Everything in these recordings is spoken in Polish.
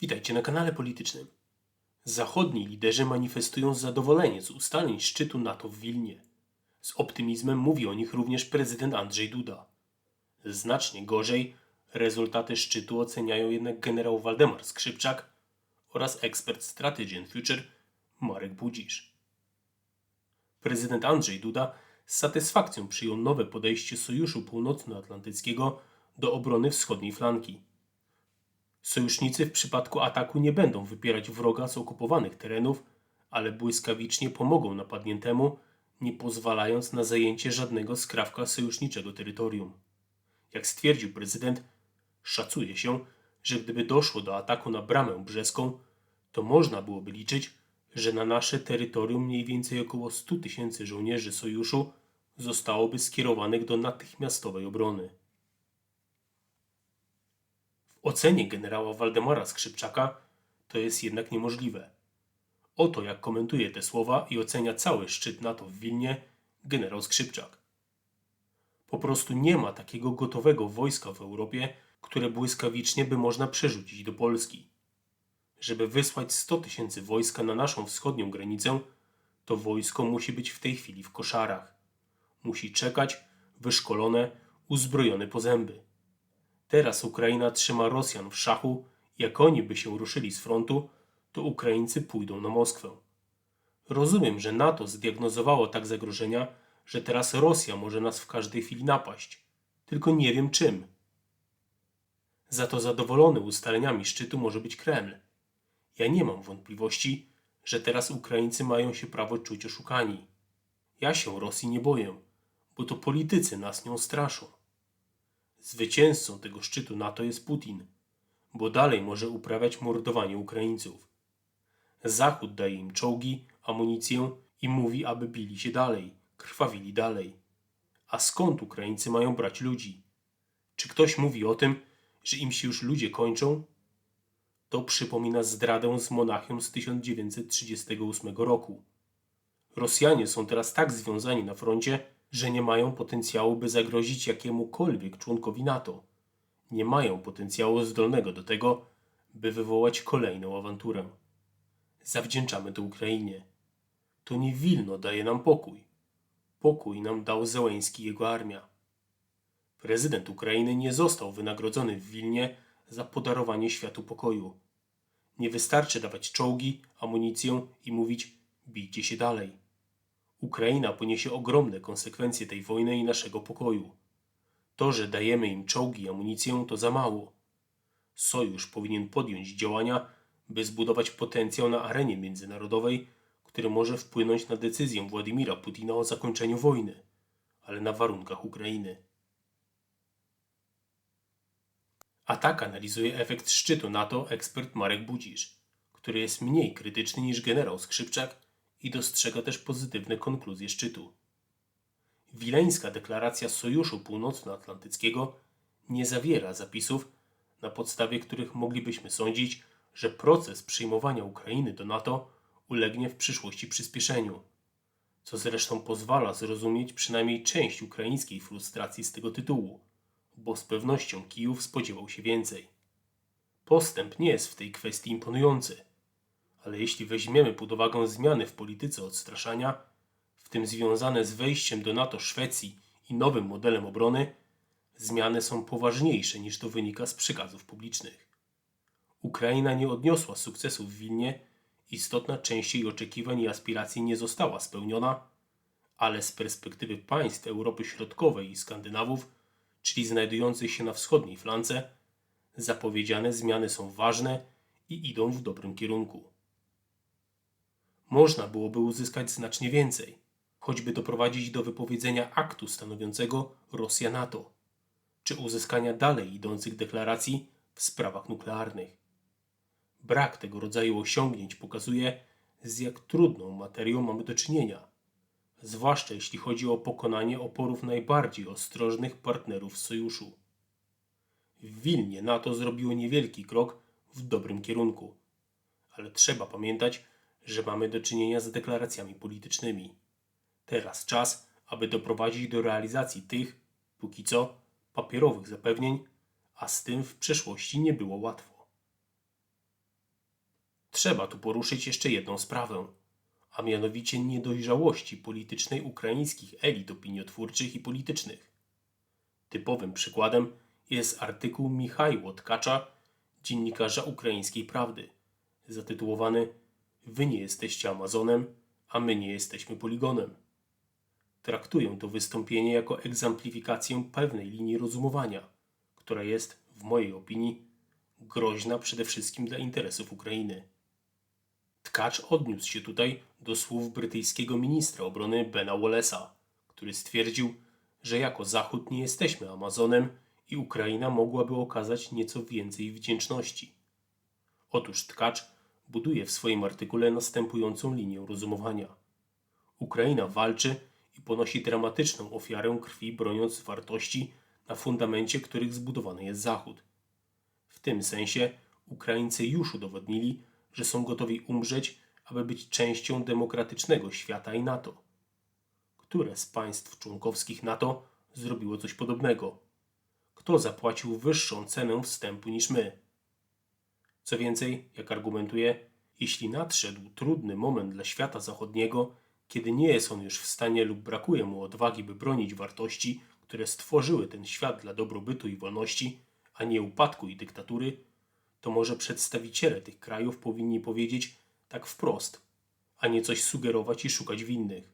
Witajcie na kanale politycznym. Zachodni liderzy manifestują zadowolenie z ustaleń szczytu NATO w Wilnie. Z optymizmem mówi o nich również prezydent Andrzej Duda. Znacznie gorzej rezultaty szczytu oceniają jednak generał Waldemar Skrzypczak oraz ekspert Strategy and Future Marek Budzisz. Prezydent Andrzej Duda z satysfakcją przyjął nowe podejście Sojuszu Północnoatlantyckiego do obrony wschodniej flanki. Sojusznicy w przypadku ataku nie będą wypierać wroga z okupowanych terenów, ale błyskawicznie pomogą napadniętemu, nie pozwalając na zajęcie żadnego skrawka sojuszniczego terytorium. Jak stwierdził prezydent, szacuje się, że gdyby doszło do ataku na bramę brzeską, to można byłoby liczyć, że na nasze terytorium mniej więcej około 100 tysięcy żołnierzy sojuszu zostałoby skierowanych do natychmiastowej obrony. Ocenie generała Waldemara Skrzypczaka to jest jednak niemożliwe. Oto jak komentuje te słowa i ocenia cały szczyt NATO w Wilnie generał Skrzypczak. Po prostu nie ma takiego gotowego wojska w Europie, które błyskawicznie by można przerzucić do Polski. Żeby wysłać 100 tysięcy wojska na naszą wschodnią granicę, to wojsko musi być w tej chwili w koszarach. Musi czekać, wyszkolone, uzbrojone po zęby. Teraz Ukraina trzyma Rosjan w szachu, jak oni by się ruszyli z frontu, to Ukraińcy pójdą na Moskwę. Rozumiem, że NATO zdiagnozowało tak zagrożenia, że teraz Rosja może nas w każdej chwili napaść. Tylko nie wiem czym. Za to zadowolony ustaleniami szczytu może być Kreml. Ja nie mam wątpliwości, że teraz Ukraińcy mają się prawo czuć oszukani. Ja się Rosji nie boję, bo to politycy nas nią straszą. Zwycięzcą tego szczytu NATO jest Putin, bo dalej może uprawiać mordowanie Ukraińców. Zachód daje im czołgi, amunicję i mówi, aby bili się dalej, krwawili dalej. A skąd Ukraińcy mają brać ludzi? Czy ktoś mówi o tym, że im się już ludzie kończą? To przypomina zdradę z Monachium z 1938 roku. Rosjanie są teraz tak związani na froncie, że nie mają potencjału, by zagrozić jakiemukolwiek członkowi NATO. Nie mają potencjału zdolnego do tego, by wywołać kolejną awanturę. Zawdzięczamy to Ukrainie. To nie Wilno daje nam pokój. Pokój nam dał Zełęński i jego armia. Prezydent Ukrainy nie został wynagrodzony w Wilnie za podarowanie światu pokoju. Nie wystarczy dawać czołgi, amunicję i mówić bijcie się dalej. Ukraina poniesie ogromne konsekwencje tej wojny i naszego pokoju. To, że dajemy im czołgi i amunicję, to za mało. Sojusz powinien podjąć działania, by zbudować potencjał na arenie międzynarodowej, który może wpłynąć na decyzję Władimira Putina o zakończeniu wojny, ale na warunkach Ukrainy. A tak analizuje efekt szczytu NATO ekspert Marek Budzisz, który jest mniej krytyczny niż generał Skrzypczak i dostrzega też pozytywne konkluzje szczytu. Wileńska deklaracja Sojuszu Północnoatlantyckiego nie zawiera zapisów, na podstawie których moglibyśmy sądzić, że proces przyjmowania Ukrainy do NATO ulegnie w przyszłości przyspieszeniu, co zresztą pozwala zrozumieć przynajmniej część ukraińskiej frustracji z tego tytułu, bo z pewnością Kijów spodziewał się więcej. Postęp nie jest w tej kwestii imponujący ale jeśli weźmiemy pod uwagę zmiany w polityce odstraszania, w tym związane z wejściem do NATO Szwecji i nowym modelem obrony, zmiany są poważniejsze niż to wynika z przekazów publicznych. Ukraina nie odniosła sukcesu w Wilnie, istotna część jej oczekiwań i aspiracji nie została spełniona, ale z perspektywy państw Europy Środkowej i Skandynawów, czyli znajdujących się na wschodniej flance, zapowiedziane zmiany są ważne i idą w dobrym kierunku można byłoby uzyskać znacznie więcej, choćby doprowadzić do wypowiedzenia aktu stanowiącego Rosja NATO, czy uzyskania dalej idących deklaracji w sprawach nuklearnych. Brak tego rodzaju osiągnięć pokazuje, z jak trudną materią mamy do czynienia, zwłaszcza jeśli chodzi o pokonanie oporów najbardziej ostrożnych partnerów sojuszu. W Wilnie NATO zrobiło niewielki krok w dobrym kierunku, ale trzeba pamiętać, że mamy do czynienia z deklaracjami politycznymi. Teraz czas, aby doprowadzić do realizacji tych, póki co, papierowych zapewnień, a z tym w przeszłości nie było łatwo. trzeba tu poruszyć jeszcze jedną sprawę, a mianowicie niedojrzałości politycznej ukraińskich elit opiniotwórczych i politycznych. Typowym przykładem jest artykuł Michajło Tkacza, dziennikarza ukraińskiej prawdy, zatytułowany Wy nie jesteście Amazonem, a my nie jesteśmy poligonem. Traktuję to wystąpienie jako egzamplifikację pewnej linii rozumowania, która jest, w mojej opinii, groźna przede wszystkim dla interesów Ukrainy. Tkacz odniósł się tutaj do słów brytyjskiego ministra obrony Bena Wallace'a, który stwierdził, że jako Zachód nie jesteśmy Amazonem i Ukraina mogłaby okazać nieco więcej wdzięczności. Otóż Tkacz buduje w swoim artykule następującą linię rozumowania. Ukraina walczy i ponosi dramatyczną ofiarę krwi, broniąc wartości, na fundamencie których zbudowany jest Zachód. W tym sensie Ukraińcy już udowodnili, że są gotowi umrzeć, aby być częścią demokratycznego świata i NATO. Które z państw członkowskich NATO zrobiło coś podobnego? Kto zapłacił wyższą cenę wstępu niż my? Co więcej, jak argumentuje, jeśli nadszedł trudny moment dla świata zachodniego, kiedy nie jest on już w stanie lub brakuje mu odwagi, by bronić wartości, które stworzyły ten świat dla dobrobytu i wolności, a nie upadku i dyktatury, to może przedstawiciele tych krajów powinni powiedzieć tak wprost, a nie coś sugerować i szukać winnych.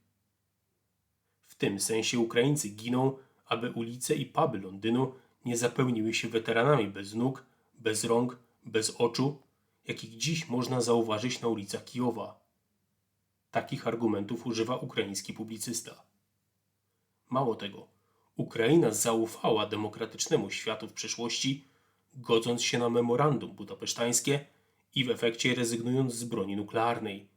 W tym sensie Ukraińcy giną, aby ulice i puby Londynu nie zapełniły się weteranami bez nóg, bez rąk, bez oczu, jakich dziś można zauważyć na ulicach Kijowa. Takich argumentów używa ukraiński publicysta. Mało tego, Ukraina zaufała demokratycznemu światu w przeszłości, godząc się na memorandum budapesztańskie i w efekcie rezygnując z broni nuklearnej,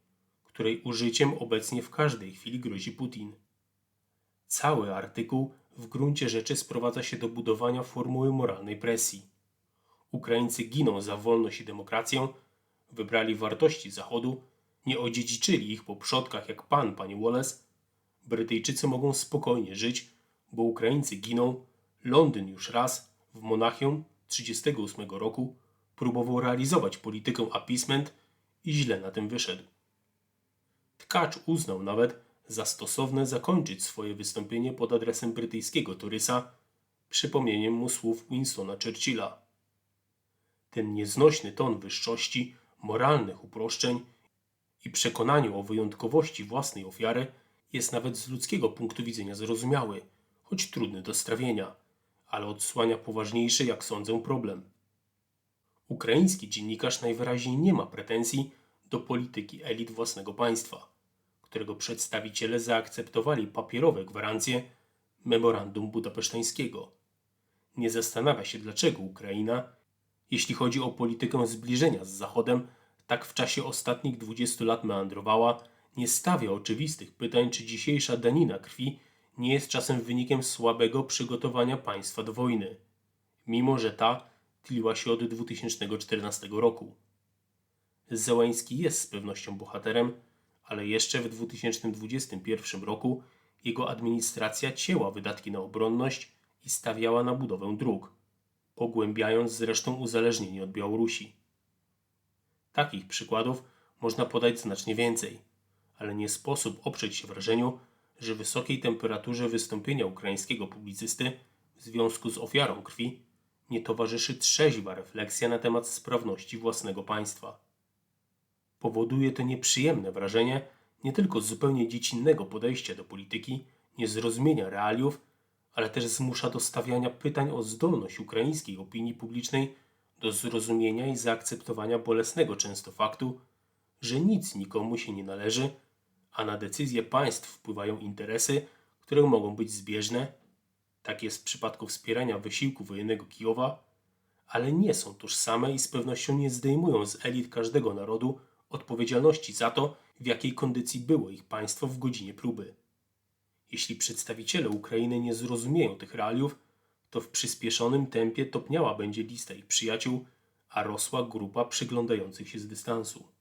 której użyciem obecnie w każdej chwili grozi Putin. Cały artykuł w gruncie rzeczy sprowadza się do budowania formuły moralnej presji. Ukraińcy giną za wolność i demokrację, wybrali wartości Zachodu, nie odziedziczyli ich po przodkach jak pan, panie Wallace. Brytyjczycy mogą spokojnie żyć, bo Ukraińcy giną. Londyn już raz w Monachium 38 roku próbował realizować politykę appeasement i źle na tym wyszedł. Tkacz uznał nawet za stosowne zakończyć swoje wystąpienie pod adresem brytyjskiego Torysa przypomnieniem mu słów Winstona Churchilla. Ten nieznośny ton wyższości, moralnych uproszczeń i przekonaniu o wyjątkowości własnej ofiary jest nawet z ludzkiego punktu widzenia zrozumiały, choć trudny do strawienia, ale odsłania poważniejszy, jak sądzę, problem. Ukraiński dziennikarz najwyraźniej nie ma pretensji do polityki elit własnego państwa, którego przedstawiciele zaakceptowali papierowe gwarancje memorandum budapesztańskiego. Nie zastanawia się, dlaczego Ukraina, jeśli chodzi o politykę zbliżenia z Zachodem, tak w czasie ostatnich 20 lat meandrowała, nie stawia oczywistych pytań, czy dzisiejsza danina krwi nie jest czasem wynikiem słabego przygotowania państwa do wojny, mimo że ta tliła się od 2014 roku. Zełański jest z pewnością bohaterem, ale jeszcze w 2021 roku jego administracja cięła wydatki na obronność i stawiała na budowę dróg, pogłębiając zresztą uzależnienie od Białorusi. Takich przykładów można podać znacznie więcej, ale nie sposób oprzeć się wrażeniu, że wysokiej temperaturze wystąpienia ukraińskiego publicysty w związku z ofiarą krwi nie towarzyszy trzeźwa refleksja na temat sprawności własnego państwa. Powoduje to nieprzyjemne wrażenie nie tylko zupełnie dziecinnego podejścia do polityki, niezrozumienia realiów, ale też zmusza do stawiania pytań o zdolność ukraińskiej opinii publicznej do zrozumienia i zaakceptowania bolesnego często faktu, że nic nikomu się nie należy, a na decyzje państw wpływają interesy, które mogą być zbieżne, tak jest w przypadku wspierania wysiłku wojennego Kijowa, ale nie są tożsame i z pewnością nie zdejmują z elit każdego narodu odpowiedzialności za to, w jakiej kondycji było ich państwo w godzinie próby. Jeśli przedstawiciele Ukrainy nie zrozumieją tych realiów, to w przyspieszonym tempie topniała będzie lista ich przyjaciół, a rosła grupa przyglądających się z dystansu.